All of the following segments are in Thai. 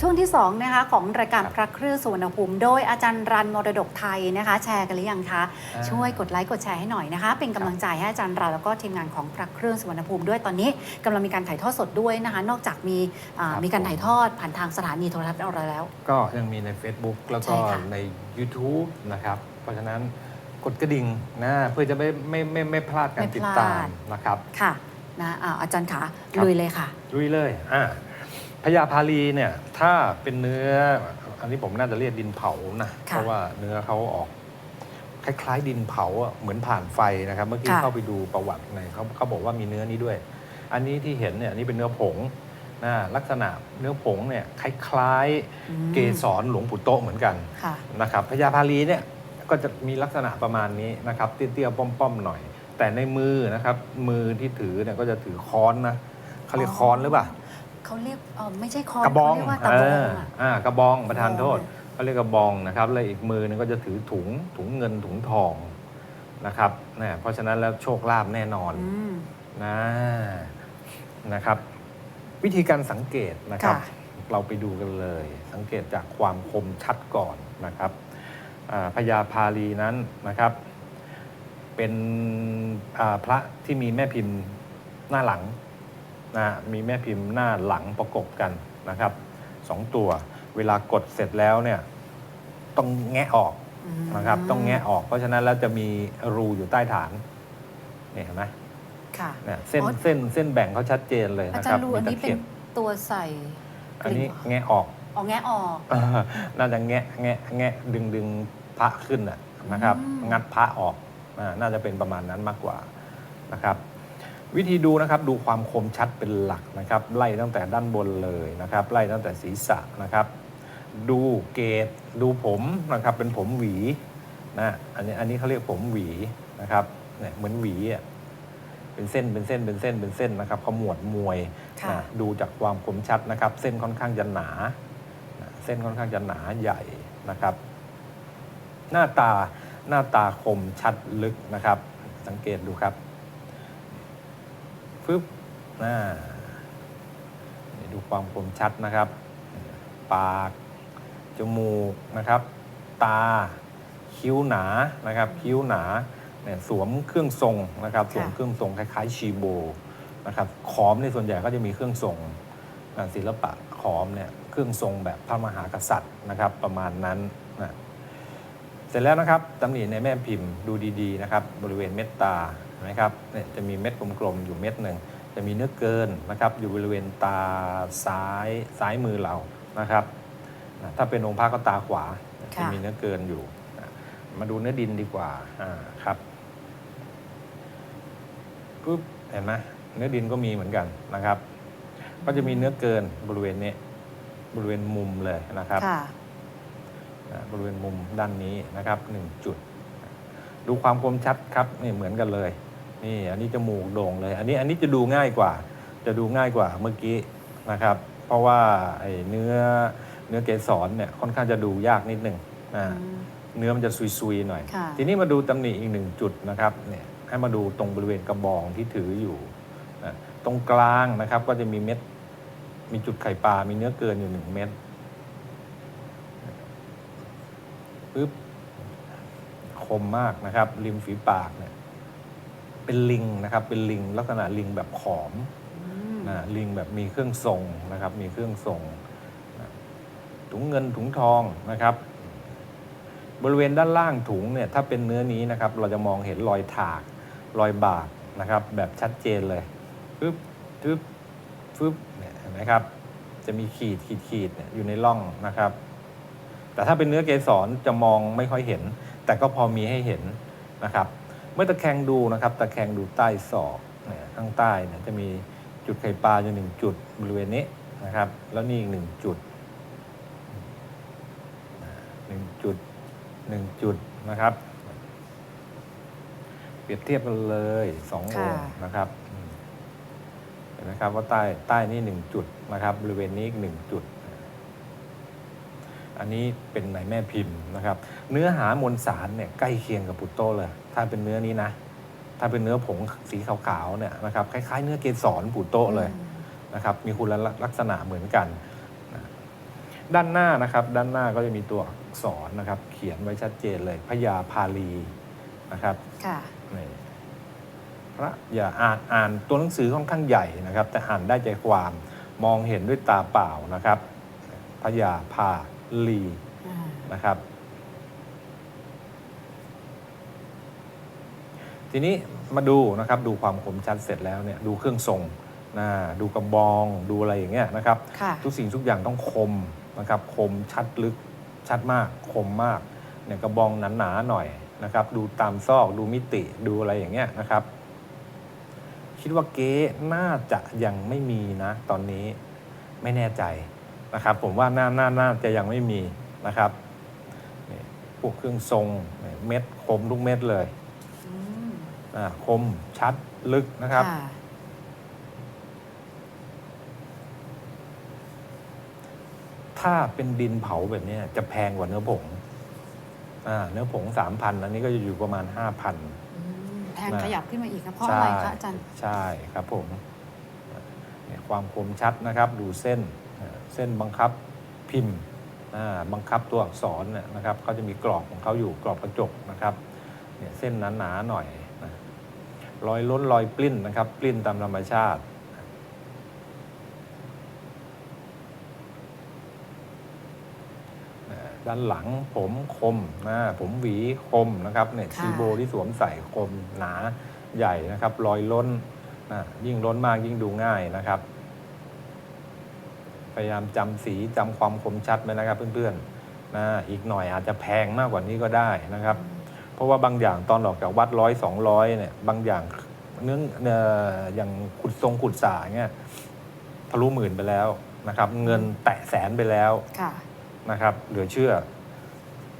ช่วงที่2นะคะของรายการพระเครื่องสุวรรณภูมิ โดยอาจารย์รันมรดกไทยนะคะ แชร์กันหรือยังคะอ่าช่วยกดไลค์กดแชร์ให้หน่อยนะคะ เป็นกำลังใจให้อาจารย์รันแล้วก็ทีมงานของพระเครื่องสุวรรณภูมิด้วยตอนนี้กำลังมีการถ่ายทอดสดด้วยนะคะ นอกจากมีอ่าครับมีการถ่ายทอดผ่านทางสถานีโทรทัศน์เราแล้ว ก็ยังมีใน Facebook แล้วก็ใช่ค่ะใน YouTube นะครับเพราะฉะนั้นกดกระดิ่งนะเพื่อจะไม่ไม่ไม่ไม่พลาดการติดตามนะครับค่ะนะอ่าอาจารย์ขาครับลุยเลยค่ะลุยเลยอ่า พญาพาลีเนี่ยถ้าเป็นเนื้อ อันนี้ผมน่าจะเรียกดินเผานะค่ะเพราะว่าเนื้อเขาออกคล้ายๆ ดินเผาอะเหมือนผ่านไฟนะครับ เมื่อกี้ค่ะเข้าไปดูประวัติในเขาเขาบอกว่ามีเนื้อนี้ด้วย อันนี้ที่เห็นเนี่ยอันนี้เป็นเนื้อผงนะลักษณะเนื้อผงเนี่ยคล้ายอืมๆเกสรหลวงปู่โตะเหมือนกันค่ะนะครับพญาพาลีเนี่ยก็จะมีลักษณะประมาณนี้นะครับเตี้ยๆป้อมๆหน่อย แต่ในมือนะครับมือที่ถือเนี่ยก็จะถือค้อนนะเขาเรียกอ๋อค้อนหรือเปล่า เขาเรียกเออไม่ใช่คอนกระบองเขาเรียกว่าตะบองอะเอ่ากระบองประธานโทษกระบองเขาเรียกกระบองนะครับแล้วอีกมือนึงก็จะถือถุงถุงเงินถุงทองนะครับนะเพราะฉะนั้นแล้วโชคลาภแน่นอน อืม นะนะครับ วิธีการสังเกตนะครับ ค่ะ เราไปดูกันเลย สังเกตจากความคมชัดก่อนนะครับอ่าพญาพาลีนั้นนะครับ เป็นอ่าพระที่มีแม่พิมพ์หน้าหลัง นะมีแม่พิมพ์หน้าหลังประกบกันนะครับสองตัว เวลากดเสร็จแล้วเนี่ยต้องแงะออกอืมนะครับต้องแงะออก เพราะฉะนั้นแล้วจะมีรูอยู่ใต้ฐานเนี่ยเห็นไหมค่ะเนี่ยเส้นอ๋อเส้นเส้นแบ่งเขาชัดเจนเลยอานะจาครรับย์รู้มีอันตะนี้เป็เข็นบตัวใส่อันนี้กลิ่แงะออกเอาแงะออกน่าจะแงะแงะแงะดึงดึงพระขึ้นน่ะนะครับอืมงัดพระออกอ่าน่าจะเป็นประมาณนั้นมากกว่านะครับ วิธีดูนะครับดูความคมชัดเป็นหลักนะครับ ไล่ตั้งแต่ด้านบนเลยนะครับ ไล่ตั้งแต่ศีรษะนะครับ ดูเกตดูผมนะครับ เป็นผมหวีนะอันนี้อันนี้เขาเรียกผมหวีนะครับเนี่ยเหมือนหวีอะเป็นเส้นเป็นเส้นเป็นเส้นเป็นเส้นนะครับขมวดมวยค่ะนะดูจากความคมชัดนะครับ เส้นค่อนข้างจะหนานะเส้นค่อนข้างจะหนาใหญ่นะครับ หน้าตาหน้าตาคมชัดลึกนะครับ สังเกตดูครับ ฟึบน่านี่ดูความคมชัดนะครับ ปาก จมูกนะครับ ตา คิ้วหนานะครับ คิ้วหนาเนี่ยสวมเครื่องทรงนะครับ สวมเครื่องทรงคล้ายๆชีโบนะครับขอมในส่วนใหญ่ก็จะมีเครื่องทรงงานศิลปะขอมเนี่ยเครื่องทรงแบบพระมหากษัตริย์นะครับ ประมาณนั้นนะ เสร็จแล้วนะครับตำหนิในแม่พิมพ์ดูดีๆนะครับบริเวณเม็ดตาเห็นะครับเนี่ยจะมีเม็ดกลมๆอยู่เม็ดหนึ่งจะมีเนื้อเกินนะครับอยู่บริเวณตาซ้ายซ้ายมือเรานะครับนะถ้าเป็นองค์พระก็ตาขวาค่ะจะมีเนื้อเกินอยู่นะมาดูเนื้อดินดีกว่าอ่าครับปุ๊บเห็นไหมเนื้อดินก็มีเหมือนกันนะครับ ก็จะมีเนื้อเกินบริเวณนี้บริเวณมุมเลยนะครับค่ะนะ บริเวณมุมด้านนี้นะครับหนึ่งจุด ดูความคมชัดครับนี่เหมือนกันเลยนี่อันนี้จมูกโด่งเลย อันนี้อันนี้จะดูง่ายกว่า จะดูง่ายกว่าเมื่อกี้นะครับ เพราะว่าไอ้เนื้อเนื้อเกสรเนี่ยค่อนข้างจะดูยากนิดหนึ่งนะอืมเนื้อมันจะซุยๆหน่อยค่ะทีนี้มาดูตำหนิอีกหนึ่งจุดนะครับเนี่ยให้มาดูตรงบริเวณกระบองที่ถืออยู่นะตรงกลางนะครับก็จะมีเม็ด มีจุดไข่ปลา มีเนื้อเกินอยู่หนึ่งเม็ด ปึ๊บคมมากนะครับ ริมฝีปากเนี่ยเป็นลิงนะครับ เป็นลิงลักษณะลิงแบบขอมอืมนะลิงแบบมีเครื่องทรงนะครับ มีเครื่องทรงนะถุงเงินถุงทองนะครับ บริเวณด้านล่างถุงเนี่ยถ้าเป็นเนื้อนี้นะครับ เราจะมองเห็นรอยถากรอยบาดนะครับ แบบชัดเจนเลยปึ๊บปึ๊บปึ๊บเนี่ยเห็นไหมครับ จะมีขีดขีดขีดเนี่ยอยู่ในร่องนะครับ แต่ถ้าเป็นเนื้อเกสรจะมองไม่ค่อยเห็น แต่ก็พอมีให้เห็นนะครับ เมื่อตะแคงดูนะครับ ตะแคงดูใต้ศอกเนี่ยข้างใต้เนี่ยจะมีจุดไข่ปลาอยู่หนึ่งจุดบริเวณนี้นะครับ แล้วนี่อีกหนึ่งจุดหนึ่งจุดหนึ่งจุดนะครับ เปรียบเทียบกันเลยสององค์นะครับเห็นไหมครับว่าใต้ใต้นี่หนึ่งจุดนะครับ บริเวณนี้อีกหนึ่งจุด อันนี้เป็นในแม่พิมพ์นะครับ เนื้อหามวลสารเนี่ยใกล้เคียงกับปุตโตเลย ถ้าเป็นเนื้อนี้นะ ถ้าเป็นเนื้อผงสีขาวๆเนี่ยนะครับคล้ายๆ เนื้อเกสรปุตโตเลยอืมนะครับ มีคุณลักษณะเหมือนกันนะด้านหน้านะครับ ด้านหน้าก็จะมีตัวอักษรนะครับ เขียนไว้ชัดเจนเลยพญาพาลีนะครับค่ะนี่พระอย่าอ่านอ่านตัวหนังสือค่อนข้างใหญ่นะครับ แต่อ่านได้ใจความมองเห็นด้วยตาเปล่านะครับพญาพา ลีอ่านะครับ ทีนี้มาดูนะครับดูความคมชัดเสร็จแล้วเนี่ยดูเครื่องทรงนะดูกระบองดูอะไรอย่างเงี้ยนะครับ ค่ะ ทุกสิ่งทุกอย่างต้องคมนะครับ คมชัดลึกชัดมากคมมากเนี่ยกระบองหนาๆหน่อยนะครับ ดูตามซอกดูมิติดูอะไรอย่างเงี้ยนะครับ คิดว่าเก๊น่าจะยังไม่มีนะ ตอนนี้ไม่แน่ใจ นะครับ ผมว่าน่าน่าน่าจะยังไม่มีนะครับนี่พวกเครื่องทรงนี่เม็ดคมทุกเม็ดเลยอืมอ่าคมชัดลึกนะครับค่ะถ้าเป็นดินเผาแบบเนี้ยจะแพงกว่าเนื้อผงอ่าเนื้อผงสามพันอันนี้ก็จะอยู่ประมาณห้าพันอืมแพงนะขยับขึ้นมาอีกนะเพราะอะไรคะอาจารย์ ใช่ครับผมเนี่ยความคมชัดนะครับ ดูเส้นอ่า เส้นบังคับพิมพ์อ่าบังคับตัวอักษรเนี่ยนะครับเขาจะมีกรอบของเขาอยู่กรอบกระจกนะครับเนี่ยเส้นหนาๆหน่อยนะรอยล้นรอยปลิ้นนะครับปลิ้นตามธรรมชาติด้านหลังผมคมนะผมหวีคมนะครับเนี่ยค่ะชีโบที่สวมใส่คมหนาใหญ่นะครับ รอยล้นนะยิ่งล้นมากยิ่งดูง่ายนะครับ พยายามจำสีจำความคมชัดไว้นะครับเพื่อนๆนะอีกหน่อยอาจจะแพงมากกว่านี้ก็ได้นะครับ เพราะว่าบางอย่างตอนออกจากวัดร้อยสองร้อยเนี่ยบางอย่างเนื่องเอ่ออย่างขุดทรงขุดสาเงี้ยทะลุหมื่นไปแล้วนะครับ เงินแตะแสนไปแล้วค่ะนะครับ เหลือเชื่อ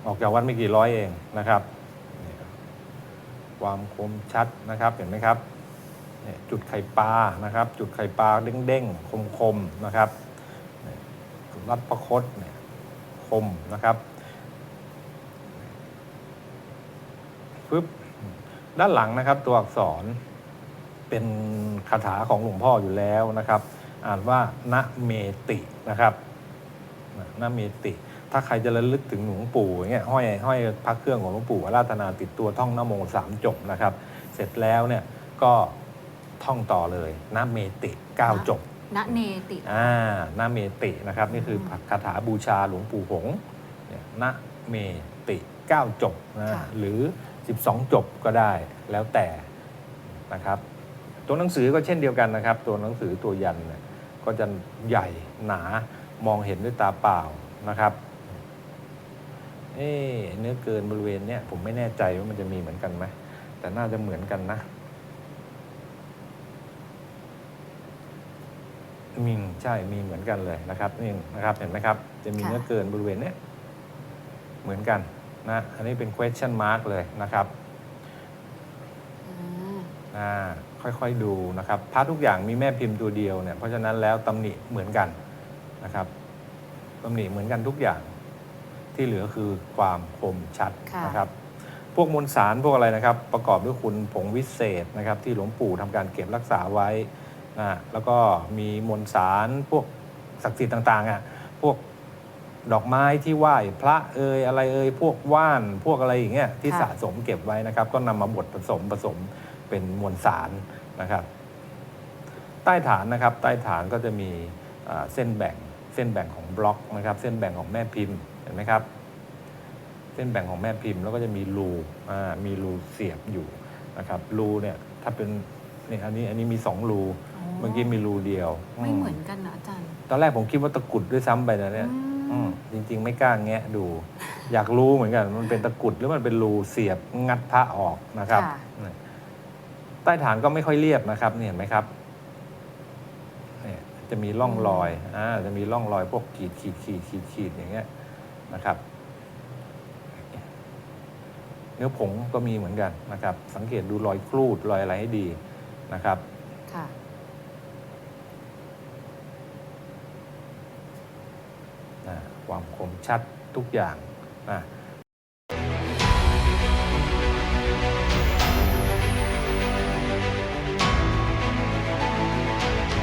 ออกจากวัดไม่กี่ร้อยเองนะครับนี่ความคมชัดนะครับเห็นไหมครับเนี่ยจุดไข่ปลานะครับ จุดไข่ปลาเด้งๆ คมๆนะครับเนี่ย รัดประคตเนี่ยคมนะครับปึ๊บด้านหลังนะครับ ตัวอักษรเป็นคาถาของหลวงพ่ออยู่แล้วนะครับ อ่านว่าณเมตินะครับนะนาเมติ ถ้าใครจะระลึกถึงหลวงปู่อย่างเงี้ยห้อยห้อยพระเครื่องของหลวงปู่ราธนาติดตัวท่องนโมสามจบนะครับ เสร็จแล้วเนี่ยก็ท่องต่อเลยนาเมติเก้าจบ ณเนติอ่านาเมตินะครับนี่คือคาถาบูชาหลวงปู่หงส์เนี่ยนาเมติเก้าจบนะหรือ 12 จบก็ได้แล้วแต่นะครับตัวหนังสือก็เช่นเดียวกันนะครับ ตัวหนังสือตัวยันเนี่ยก็จะใหญ่หนามองเห็นด้วยตาเปล่านะครับเอ๊ะเนื้อเกินบริเวณเนี้ยผมไม่แน่ใจว่ามันจะมีเหมือนกันไหมแต่น่าจะเหมือนกันนะ มีใช่มีเหมือนกันเลยนะครับนี่นะครับเห็นไหมครับ จะมีค่ะ เนื้อเกินบริเวณเนี้ยเหมือนกันนะอันนี้เป็น question mark เลยนะครับอ่าอ่าค่อยๆดูนะครับพระทุกอย่างมีแม่พิมพ์ตัวเดียวเนี่ยเพราะฉะนั้นแล้วตำหนิเหมือนกันนะครับตำหนิเหมือนกันทุกอย่างที่เหลือคือความคมชัดค่ะนะครับพวกมวลสารพวกอะไรนะครับ ประกอบด้วยคุณผงวิเศษนะครับที่หลวงปู่ทำการเก็บรักษาไว้ นะแล้วก็มีมวลสารพวกศักดิ์สิทธิ์ต่างๆอะพวกดอกไม้ที่ไหว้พระเอ่ยอะไรเอ่ยพวกว่านพวกอะไรอย่างเงี้ยที่ค่ะ สะสมเก็บไว้นะครับ ก็นำมาบดผสมผสมเป็นมวลสารนะครับ ใต้ฐานนะครับ ใต้ฐานก็จะมีอ่าเส้นแบ่งเส้นแบ่งของบล็อกนะครับ เส้นแบ่งของแม่พิมพ์เห็นไหมครับ เส้นแบ่งของแม่พิมพ์แล้วก็จะมีรูอ่ามีรูเสียบอยู่นะครับรูเนี่ยถ้าเป็นนี่อันนี้อันนี้มีสองรู มื่อกี้มีรูเดียว ไม่อืเหมือนกันนะอาจารย์ ตอนแรกผมคิดว่าตะกรุดด้วยซ้ำไปนะเนี่ยอืมอืมจริง ๆ ไม่กล้าแงะดู อยากรู้เหมือนกัน มันเป็นตะกรุดหรือมันเป็นรูเสียบงัดพระออกนะครับ ค่ะนี่ใต้ฐานก็ไม่ค่อยเรียบนะครับนี่เห็นไหมครับเนี่ยจะมีร่องรอยอ่าจะมีร่องรอยพวกขีดขีดขีดขีดขีดอย่างเงี้ยนะครับ เนื้อผงก็มีเหมือนกันนะครับ สังเกตดูรอยครูดรอยอะไรให้ดีนะครับ ค่ะ อ่า ความคมชัดทุกอย่างนะ